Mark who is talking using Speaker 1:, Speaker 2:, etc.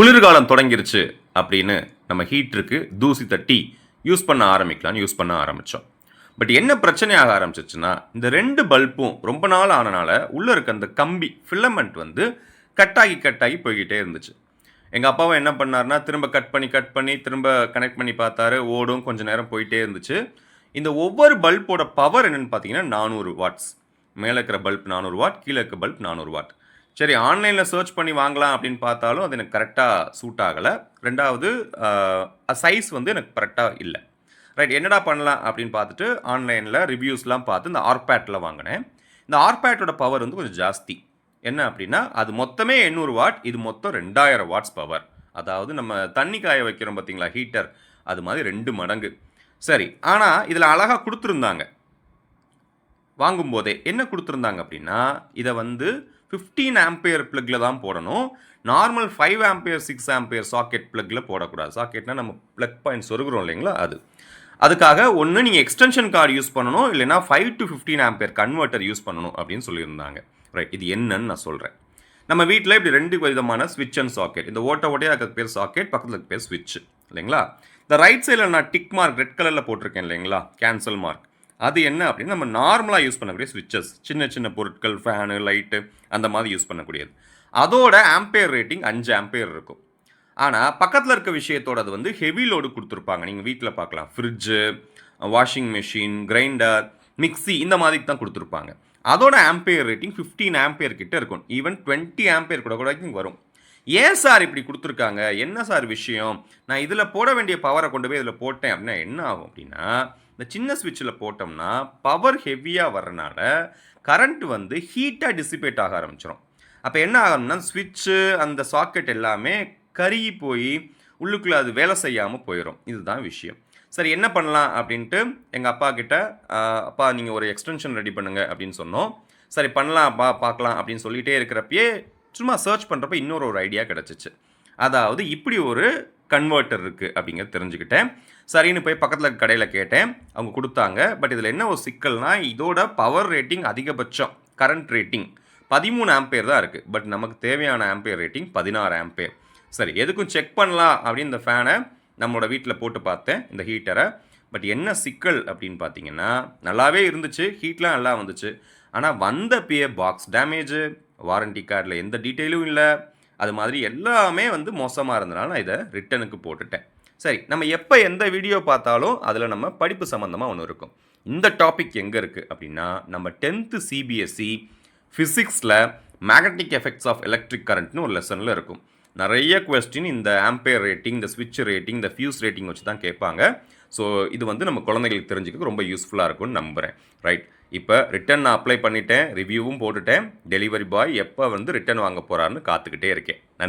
Speaker 1: குளிர்காலம் தொடங்கிருச்சு அப்படின்னு நம்ம ஹீட்டருக்கு தூசி தட்டி யூஸ் பண்ண ஆரம்பிக்கலாம்னு யூஸ் பண்ண ஆரம்பித்தோம் பட் என்ன பிரச்சனையாக ஆரம்பிச்சிச்சுன்னா இந்த ரெண்டு பல்பும் ரொம்ப நாள் ஆனனால உள்ளே இருக்க அந்த கம்பி ஃபிலமெண்ட் வந்து கட்டாகி கட்டாகி போய்கிட்டே இருந்துச்சு. எங்கள் அப்பாவும் என்ன பண்ணாருன்னா திரும்ப கட் பண்ணி கட் பண்ணி திரும்ப கனெக்ட் பண்ணி பார்த்தாரு ஓடும் கொஞ்சம் நேரம் போயிட்டே இருந்துச்சு. இந்த ஒவ்வொரு பல்போட பவர் என்னென்னு பார்த்தீங்கன்னா நானூறு வாட்ஸ் மேலே இருக்கிற பல்ப் நானூறு வாட் கீழே இருக்க பல்ப் நானூறு வாட் சரி ஆன்லைனில் சர்ச் பண்ணி வாங்கலாம் அப்படின்னு பார்த்தாலும் அது எனக்கு கரெக்டாக சூட் ஆகலை. ரெண்டாவது சைஸ் வந்து எனக்கு கரெக்டாக இல்லை. ரைட் என்னடா பண்ணலாம் அப்படின்னு பார்த்துட்டு ஆன்லைனில் ரிவ்யூஸ்லாம் பார்த்து இந்த ஆர்பேட்டில் வாங்கினேன். இந்த ஆர்பேட்டோட பவர் வந்து கொஞ்சம் ஜாஸ்தி. என்ன அப்படின்னா அது மொத்தமே எண்ணூறு வாட் இது மொத்தம் ரெண்டாயிரம் வாட்ஸ் பவர் அதாவது நம்ம தண்ணி காய வைக்கிறோம் பார்த்தீங்களா ஹீட்டர் அது மாதிரி ரெண்டு மடங்கு. சரி ஆனால் இதில் அழகாக கொடுத்துருந்தாங்க. வாங்கும்போதே என்ன கொடுத்துருந்தாங்க அப்படின்னா இதை வந்து ஃபிஃப்டீன் ஆம்பியர் ப்ளக்கில் தான் போடணும். Normal five ampere six ampere socket ப்ளக்கில் போடக்கூடாது. சாக்கெட்னா நம்ம ப்ளக் பாயிண்ட் சொருகிறோம் இல்லைங்களா அது. அதுக்காக ஒன்று நீங்கள் எக்ஸ்டென்ஷன் கார்டு யூஸ் பண்ணணும் இல்லைனா five to fifteen ampere converter use பண்ணணும் அப்படின்னு சொல்லியிருந்தாங்க. ரைட் இது என்னன்னு நான் சொல்கிறேன் நம்ம வீட்டில் இப்படி ரெண்டு விதமான ஸ்விட்ச் அண்ட் சாக்கெட் இந்த ஓட்ட ஓட்டையாக இருக்கிற பேர் சாக்கெட் பக்கத்தில் பேர் ஸ்விட்ச் இல்லைங்களா? இந்த ரைட் சைடில் நான் டிக் மார்க் ரெட் கலரில் போட்டிருக்கேன் இல்லைங்களா? கேன்சல் மார்க் அது என்ன அப்படின்னா நம்ம நார்மலாக யூஸ் பண்ணக்கூடிய ஸ்விட்சஸ் சின்ன சின்ன பொருட்கள் ஃபேனு லைட்டு அந்த மாதிரி யூஸ் பண்ணக்கூடியது. அதோட ஆம்பேர் ரேட்டிங் அஞ்சு ஆம்பேர் இருக்கும். ஆனால் பக்கத்தில் இருக்க விஷயத்தோட அது வந்து ஹெவி லோடு கொடுத்துருப்பாங்க. நீங்கள் வீட்டில் பார்க்கலாம். Fridge washing machine grinder mixie இந்த மாதிரி தான் கொடுத்துருப்பாங்க. அதோட ஆம்பேர் ரேட்டிங் ஃபிஃப்டீன் ஆம்பேர் கிட்டே இருக்கும். ஈவன் டுவெண்ட்டி ஆம்பேர் கூட கூட வரும். ஏன் சார் இப்படி கொடுத்துருக்காங்க? என்ன சார் விஷயம்? நான் இதில் போட வேண்டிய பவரை கொண்டு போய் இதில் போட்டேன் அப்படின்னா என்ன ஆகும் அப்படின்னா இந்த சின்ன சுவிட்சில் போட்டோம்னா பவர் ஹெவியாக வரனால கரண்ட் வந்து ஹீட்டாக டிசிபேட் ஆக ஆரம்பிச்சிடும் அப்போ என்ன ஆகணும்னா சுவிட்சு அந்த சாக்கெட் எல்லாமே கருகி போய் உள்ளுக்குள்ளே அது வேலை செய்யாமல் போயிடும் இதுதான் விஷயம். சரி என்ன பண்ணலாம் அப்படின்ட்டு எங்கள் அப்பா கிட்ட அப்பா நீங்கள் ஒரு எக்ஸ்டென்ஷன் ரெடி பண்ணுங்க அப்படின்னு சொன்னோம். சரி பண்ணலாம் பா பார்க்கலாம் அப்படின்னு சொல்லிகிட்டே இருக்கிறப்பயே சும்மா சர்ச் பண்ணுறப்ப இன்னொரு ஒரு ஐடியா கிடச்சிச்சு. அதாவது இப்படி ஒரு கன்வெர்ட்டர் இருக்குது அப்படிங்கிறத தெரிஞ்சுக்கிட்டேன். சரின்னு போய் பக்கத்தில் கடையில் கேட்டேன். அவங்க கொடுத்தாங்க. பட் இதில் என்ன ஒரு சிக்கல்னால் இதோட பவர் ரேட்டிங் அதிகபட்சம் கரண்ட் ரேட்டிங் பதிமூணு ஆம்பேர் தான் இருக்குது பட் நமக்கு தேவையான ஆம்பேர் ரேட்டிங் பதினாறு ஆம்பேர் சரி எதுக்கும் செக் பண்ணலாம் அப்படின்னு இந்த ஃபேனை நம்மளோட வீட்டில் போட்டு பார்த்தேன் இந்த ஹீட்டரை பட் என்ன சிக்கல் அப்படின்னு பார்த்தீங்கன்னா நல்லாவே இருந்துச்சு. ஹீட்லாம் நல்லா வந்துச்சு. ஆனால் வந்த பிஏ பாக்ஸ் டேமேஜு வாரண்டி கார்டில் எந்த டீட்டெயிலும் இல்லை. அது மாதிரி எல்லாமே வந்து மோசமாக இருந்தனால நான் இதை ரிட்டனுக்கு போட்டுட்டேன். சரி நம்ம எப்போ எந்த வீடியோ பார்த்தாலும் அதில் நம்ம படிப்பு சம்மந்தமாக ஒன்று இருக்கும். இந்த டாபிக் எங்கே இருக்குது அப்படின்னா நம்ம டென்த்து சிபிஎஸ்சி ஃபிசிக்ஸில் மேக்னட்டிக் எஃபெக்ட்ஸ் ஆஃப் எலக்ட்ரிக் கரண்ட்னு ஒரு லெசனில் இருக்கும். நிறைய கொஸ்டின் இந்த ஆம்பேர் ரேட்டிங் இந்த ஸ்விட்ச் ரேட்டிங் இந்த ஃபியூஸ் ரேட்டிங் வச்சு தான் கேட்பாங்க. ஸோ இது வந்து நம்ம குழந்தைகளுக்கு தெரிஞ்சுக்க ரொம்ப யூஸ்ஃபுல்லாக இருக்கும்னு நம்புகிறேன் ரைட் இப்போ ரிட்டர்ன் நான் அப்ளை பண்ணிட்டேன் ரிவ்யூவும் போட்டுட்டேன். டெலிவரி பாய் எப்போ வந்து ரிட்டர்ன் வாங்க போகிறாருன்னு காத்துக்கிட்டே இருக்கேன். நன்றி.